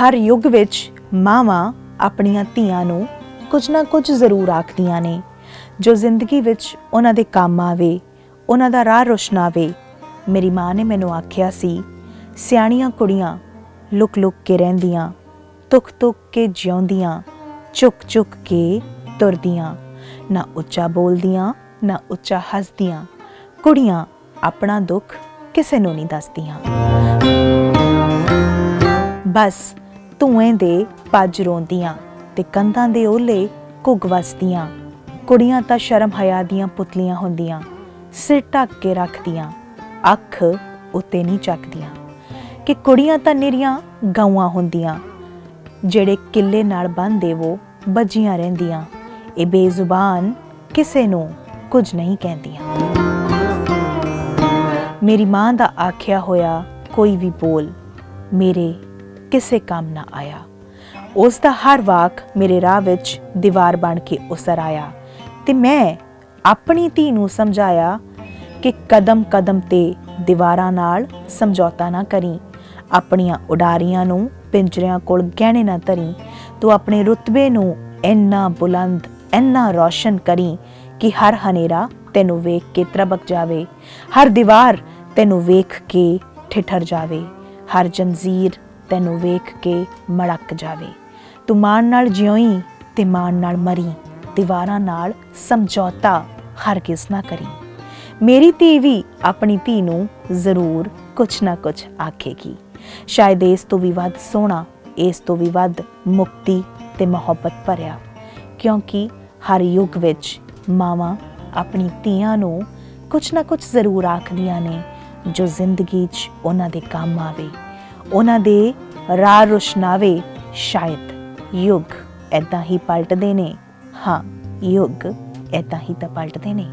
ਹਰ ਯੁੱਗ ਵਿੱਚ ਮਾਵਾਂ ਆਪਣੀਆਂ ਧੀਆਂ ਨੂੰ ਕੁਝ ਨਾ ਕੁਝ ਜ਼ਰੂਰ ਆਖਦੀਆਂ ਨੇ। ਜੋ ਜ਼ਿੰਦਗੀ ਵਿੱਚ ਉਹਨਾਂ ਦੇ ਕੰਮ ਆਵੇ, ਉਹਨਾਂ ਦਾ ਰਾਹ ਰੋਸ਼ਨਾਵੇ ਮੇਰੀ ਮਾਂ ਨੇ ਮੈਨੂੰ ਆਖਿਆ ਸੀ, ਸਿਆਣੀਆਂ ਕੁੜੀਆਂ ਲੁਕ ਲੁਕ ਕੇ ਰਹਿੰਦੀਆਂ ਤੁਕ ਤੁਕ ਕੇ ਜਿਉਂਦੀਆਂ ਚੁੱਕ ਚੁੱਕ ਕੇ ਤੁਰਦੀਆਂ, ਨਾ ਉੱਚਾ ਬੋਲਦੀਆਂ, ਨਾ ਉੱਚਾ ਹੱਸਦੀਆਂ, ਕੁੜੀਆਂ ਆਪਣਾ ਦੁੱਖ ਕਿਸੇ ਨੂੰ ਨਹੀਂ ਦੱਸਦੀਆਂ। ਬਸ ਧੂਏ ਦੇ ਪੱਜ ਰੋਂਦੀਆਂ ਤੇ ਕੰਧਾਂ ਦੇ ਓਲੇ ਘੁੱਗ ਵਸਦੀਆਂ। ਕੁੜੀਆਂ ਤਾਂ ਸ਼ਰਮ ਹਯਾ ਦੀਆਂ ਪੁਤਲੀਆਂ ਹੁੰਦੀਆਂ, ਸਿਰ ਢੱਕ ਕੇ ਰੱਖਦੀਆਂ, ਅੱਖ ਉੱਤੇ ਨਹੀਂ ਚੱਕਦੀਆਂ। ਕਿ ਕੁੜੀਆਂ ਤਾਂ ਨਿਰੀਆਂ ਗਾਵਾਂ ਹੁੰਦੀਆਂ, ਜਿਹੜੇ ਕਿੱਲੇ ਨਾਲ ਬੰਨਦੇ ਵੋ ਬੱਜੀਆਂ ਰਹਿੰਦੀਆਂ। ਇਹ ਬੇਜ਼ੁਬਾਨ ਕਿਸੇ ਨੂੰ ਕੁਝ ਨਹੀਂ ਕਹਿੰਦੀਆਂ। ਮੇਰੀ ਮਾਂ ਦਾ ਆਖਿਆ ਹੋਇਆ ਕੋਈ ਵੀ ਬੋਲ ਮੇਰੇ ਕਿਸੇ ਕੰਮ ਨਾ ਆਇਆ। ਉਸ ਦਾ ਹਰ ਵਾਕ ਮੇਰੇ ਰਾਹ ਵਿੱਚ ਦੀਵਾਰ ਬਣ ਕੇ ਉਸਰ ਆਇਆ ਤੇ ਮੈਂ ਆਪਣੀ ਧੀ ਨੂੰ ਸਮਝਾਇਆ ਕਿ ਕਦਮ ਕਦਮ ਤੇ ਦੀਵਾਰਾਂ ਨਾਲ ਸਮਝੌਤਾ ਨਾ ਕਰੀ, ਆਪਣੀਆਂ ਉਡਾਰੀਆਂ ਨੂੰ ਪਿੰਜਰਿਆਂ ਕੋਲ ਗਹਿਣੇ ਨਾ ਧਰੀ, ਤੂੰ ਆਪਣੇ ਰੁਤਬੇ ਨੂੰ ਇੰਨਾ ਬੁਲੰਦ, ਇੰਨਾ ਰੌਸ਼ਨ ਕਰੀ ਕਿ ਹਰ ਹਨੇਰਾ ਤੈਨੂੰ ਵੇਖ ਕੇ ਤਰਬਕ ਜਾਵੇ, ਹਰ ਦੀਵਾਰ ਤੈਨੂੰ ਵੇਖ ਕੇ ਠਿਠਰ ਜਾਵੇ, ਹਰ ਜੰਜ਼ੀਰ ਤੈਨੂੰ ਵੇਖ ਕੇ ਮੜਕ ਜਾਵੇ। ਤੂੰ ਮਾਣ ਨਾਲ ਜਿਉਈ ਤੇ ਮਾਣ ਨਾਲ ਮਰੀ। ਦੀਵਾਰਾਂ ਨਾਲ ਸਮਝੌਤਾ ਹਰਗਿਜ਼ ਨਾ ਕਰੀ। ਮੇਰੀ ਧੀ ਵੀ ਆਪਣੀ ਧੀ ਨੂੰ ਜ਼ਰੂਰ ਕੁਛ ਨਾ ਕੁਛ ਆਖੇਗੀ। ਸ਼ਾਇਦ ਇਸ ਤੋਂ ਵੀ ਵੱਧ ਸੋਹਣਾ, ਇਸ ਤੋਂ ਵੀ ਵੱਧ ਮੁਕਤੀ ਤੇ ਮੁਹੱਬਤ ਭਰਿਆ। ਕਿਉਂਕਿ ਹਰ ਯੁੱਗ ਵਿੱਚ ਮਾਵਾਂ ਆਪਣੀ ਧੀਆਂ ਨੂੰ ਕੁਛ ਨਾ ਕੁਛ ਜ਼ਰੂਰ ਆਖਦੀਆਂ ਨੇ, ਜੋ ਜ਼ਿੰਦਗੀ 'ਚ ਉਹਨਾਂ ਦੇ ਕੰਮ ਆਵੇ। ਉਹਨਾਂ ਦੇ ਰਾਹ ਰੁਸ਼ਨਾਵੇ ਸ਼ਾਇਦ ਯੁੱਗ ਐਦਾਂ ਹੀ ਪਲਟਦੇ ਨੇ। ਹਾਂ, ਯੁੱਗ ਐਦਾਂ ਹੀ ਤਾਂ ਪਲਟਦੇ ਨੇ।